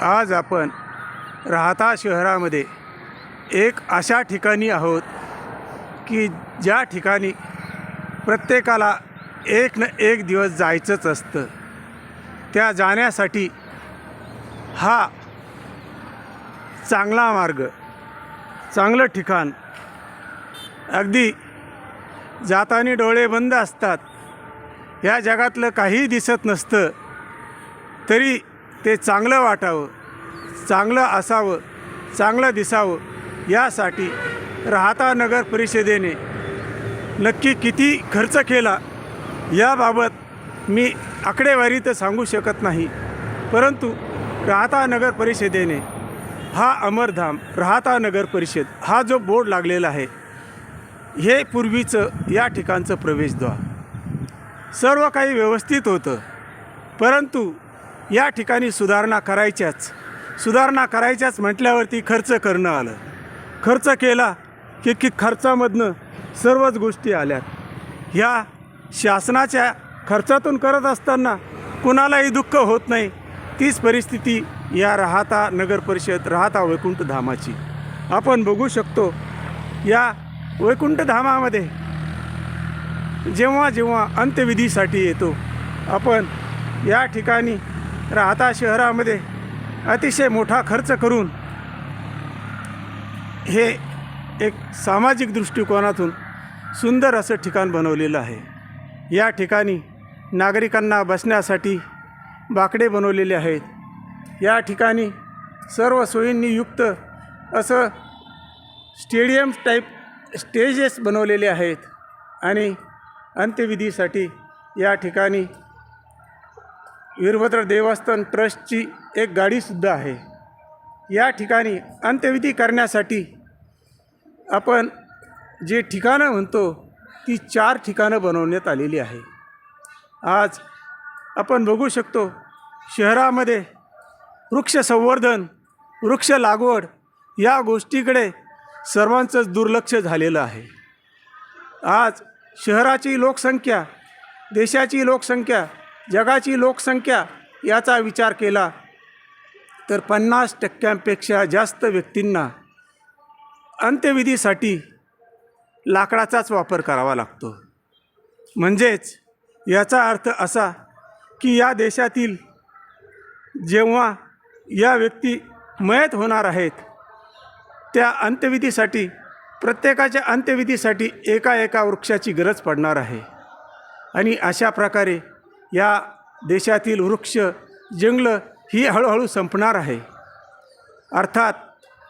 आज आपण राहता शहरामध्ये एक अशा ठिकाणी आहोत की ज्या ठिकाणी प्रत्येकाला एक न एक दिवस जायचंच असतं. त्या जाण्यासाठी हा चांगला मार्ग चांगलं ठिकाण अगदी जाताना डोळे बंद असतात या जगातलं काही दिसत नसतं तरी ते चांगलं वाटावं चांगलं असावं चांगलं दिसावं यासाठी राहता नगर परिषदेने नक्की किती खर्च केला याबाबत मी आकडेवारी तर सांगू शकत नाही. परंतु राहता नगर परिषदेने हा अमरधाम राहता नगर परिषद हा जो बोर्ड लागलेला आहे हे पूर्वीचं या ठिकाणचं प्रवेशद्वार. सर्व काही व्यवस्थित होतं परंतु या ठिकाणी सुधारणा करायच्याच. सुधारणा करायच्याच म्हटल्यावरती खर्च करणं आलं. खर्च केला की की खर्चामधनं सर्वच गोष्टी आल्यात. ह्या शासनाच्या खर्चातून करत असताना कुणालाही दुःख होत नाही. तीच परिस्थिती या राहता नगर परिषद राहता वैकुंठ धामाची. आपण बघू शकतो या वैकुंठ धामामध्ये जेव्हा जेव्हा अंत्यविधीसाठी येतो आपण या ठिकाणी राहता शहरामध्ये अतिशय मोठा खर्च करून हे एक सामाजिक दृष्टिकोनातून सुंदर असं ठिकाण बनवलेलं आहे. या ठिकाणी नागरिकांना बसण्यासाठी बाकडे बनवलेले आहेत. या ठिकाणी सर्व सोयींनी युक्त असं स्टेडियम टाईप स्टेजेस बनवलेले आहेत आणि अंत्यविधीसाठी या ठिकाणी वीरभद्र देवस्थान ट्रस्टची एक गाडीसुद्धा आहे. या ठिकाणी अंत्यविधी करण्यासाठी आपण जे ठिकाणं म्हणतो ती चार ठिकाणं बनवण्यात आलेली आहे. आज आपण बघू शकतो शहरामध्ये वृक्ष संवर्धन वृक्ष लागवड या गोष्टीकडे सर्वांचंच दुर्लक्ष झालेलं आहे. आज शहराची लोकसंख्या देशाची लोकसंख्या जगाची लोकसंख्या याचा विचार केला तर पन्नास टक्क्यांपेक्षा जास्त व्यक्तींना अंत्यविधीसाठी लाकडाचाच वापर करावा लागतो. म्हणजेच याचा अर्थ असा की या देशातील जेव्हा या व्यक्ती मयत होणार आहेत त्या अंत्यविधीसाठी प्रत्येकाच्या अंत्यविधीसाठी एका एका वृक्षाची गरज पडणार आहे. आणि अशा प्रकारे या देशातील वृक्ष जंगलं ही हळूहळू संपणार आहे. अर्थात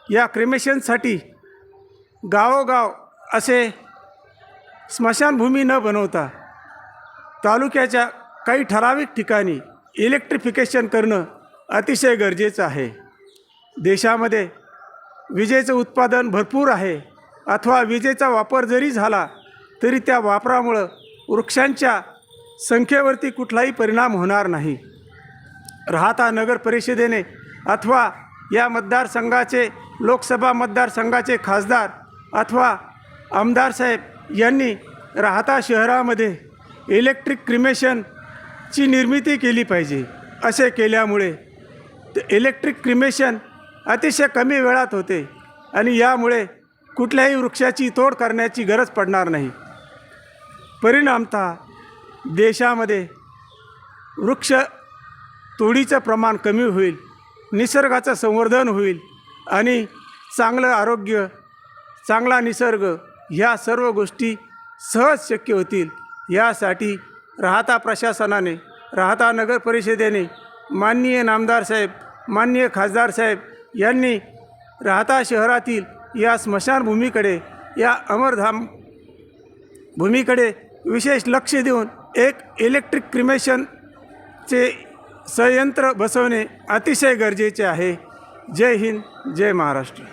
या क्रिमेशनसाठी गावोगाव असे स्मशानभूमी न बनवता तालुक्याच्या काही ठराविक ठिकाणी इलेक्ट्रिफिकेशन करणं अतिशय गरजेचं आहे. देशामध्ये विजेचं उत्पादन भरपूर आहे अथवा विजेचा वापर जरी झाला तरी त्या वापरामुळं वृक्षांच्या संख्येवरती कुठलाही परिणाम होणार नाही. राहता नगर परिषदेने अथवा या मतदारसंघाचे लोकसभा मतदारसंघाचे खासदार अथवा आमदार साहेब यांनी राहता शहरामध्ये इलेक्ट्रिक क्रिमेशनची निर्मिती केली पाहिजे असे केल्यामुळे इलेक्ट्रिक क्रिमेशन अतिशय कमी वेळात होते आणि यामुळे कुठल्याही वृक्षाची तोड करण्याची गरज पडणार नाही. परिणामतः देशामध्ये वृक्ष तोडीचं प्रमाण कमी होईल निसर्गाचं संवर्धन होईल आणि चांगलं आरोग्य चांगला निसर्ग ह्या सर्व गोष्टी सहज शक्य होतील. यासाठी राहता प्रशासनाने राहता नगर परिषदेने माननीय नामदार साहेब माननीय खासदार साहेब यांनी राहता शहरातील या स्मशानभूमीकडे या अमरधाम भूमीकडे विशेष लक्ष देऊन एक इलेक्ट्रिक क्रिमेशनचे संयंत्र बसवणे अतिशय गरजेचे आहे. जय हिंद जय महाराष्ट्र.